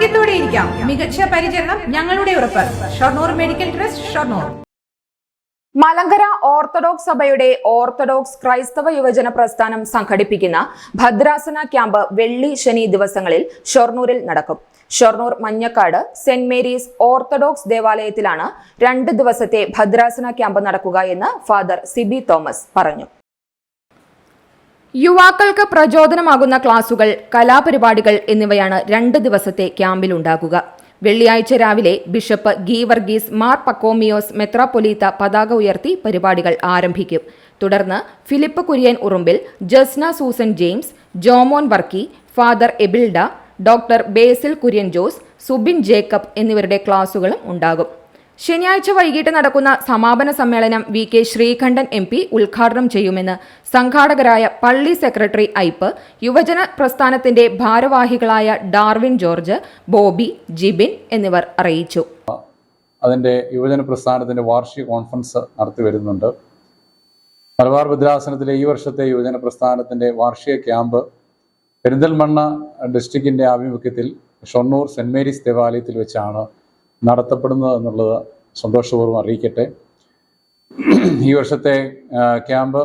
ആരോഗ്യത്തോടെ ഇരിക്കാം. മികച്ച പരിചരണം ഞങ്ങളുടെ ഉറപ്പ്. Shoranur medical trust Shoranur. Malankara orthodox സഭയുടെ ഓർത്തഡോക്സ് ക്രൈസ്തവ യുവജന പ്രസ്ഥാനം സംഘടിപ്പിക്കുന്ന ഭദ്രാസന ക്യാമ്പ് വെള്ളി ശനി ദിവസങ്ങളിൽ ഷൊർണൂരിൽ നടക്കും. Shoranur Manjakkad Saint Mary's orthodox ദേവാലയത്തിലാണ് രണ്ട് ദിവസത്തെ ഭദ്രാസന ക്യാമ്പ് നടക്കുക എന്ന് ഫാദർ സിബി തോമസ് പറഞ്ഞു. യുവാക്കൾക്ക് പ്രചോദനമാകുന്ന ക്ലാസുകൾ കലാപരിപാടികൾ എന്നിവയാണ് രണ്ട് ദിവസത്തെ ക്യാമ്പിലുണ്ടാകുക വെള്ളിയാഴ്ച രാവിലെ ബിഷപ്പ് ഗീവർഗീസ് മാർ പക്കോമിയോസ് മെത്രാപൊലീത്ത പതാക ഉയർത്തി പരിപാടികൾ ആരംഭിക്കും. തുടർന്ന് Philip Kurian Urumbil Jasna Susan James Jomon Varkey father എബിൽഡ doctor Basil Kurian Jose Subin Jacob എന്നിവരുടെ ക്ലാസുകളും ഉണ്ടാകും. ശനിയാഴ്ച വൈകിട്ട് നടക്കുന്ന സമാപന സമ്മേളനം V K Sreekandan M P ഉദ്ഘാടനം ചെയ്യുമെന്ന് സംഘാടകരായ പള്ളി സെക്രട്ടറി ഐപ്പ് യുവജന പ്രസ്ഥാനത്തിന്റെ ഭാരവാഹികളായ ഡാർവിൻ ജോർജ് ബോബി ജിബിൻ എന്നിവർ അറിയിച്ചു. അതിന്റെ യുവജന പ്രസ്ഥാനത്തിന്റെ വാർഷിക കോൺഫറൻസ് നടത്തി വരുന്നുണ്ട്. മലബാർ ഭദ്രാസനത്തിലെ ഈ വർഷത്തെ യുവജന പ്രസ്ഥാനത്തിന്റെ വാർഷിക ക്യാമ്പ് പെരിന്തൽമണ്ണ ഡിസ്ട്രിക്റ്റിന്റെ ആഭിമുഖ്യത്തിൽ ഷൊർണൂർ സെന്റ് മേരീസ് ദേവാലയത്തിൽ വെച്ചാണ് നടത്തപ്പെടുന്നത് എന്നുള്ളത് സന്തോഷപൂർവം അറിയിക്കട്ടെ. ഈ വർഷത്തെ ക്യാമ്പ്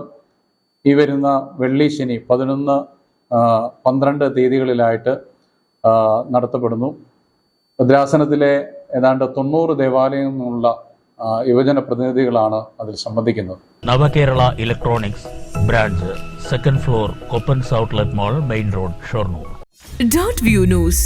ഈ വരുന്ന വെള്ളി ശനി പതിനൊന്ന് പന്ത്രണ്ട് തീയതികളിലായിട്ട് നടത്തപ്പെടുന്നു. ഭദ്രാസനത്തിലെ ഏതാണ്ട് തൊണ്ണൂറ് ദേവാലയങ്ങളിൽ നിന്നുള്ള യുവജന പ്രതിനിധികളാണ് അതിൽ സംബന്ധിക്കുന്നത്. Navakerala electronics branch second floor Koppans outlet mall main road Shoranur. Dot view news.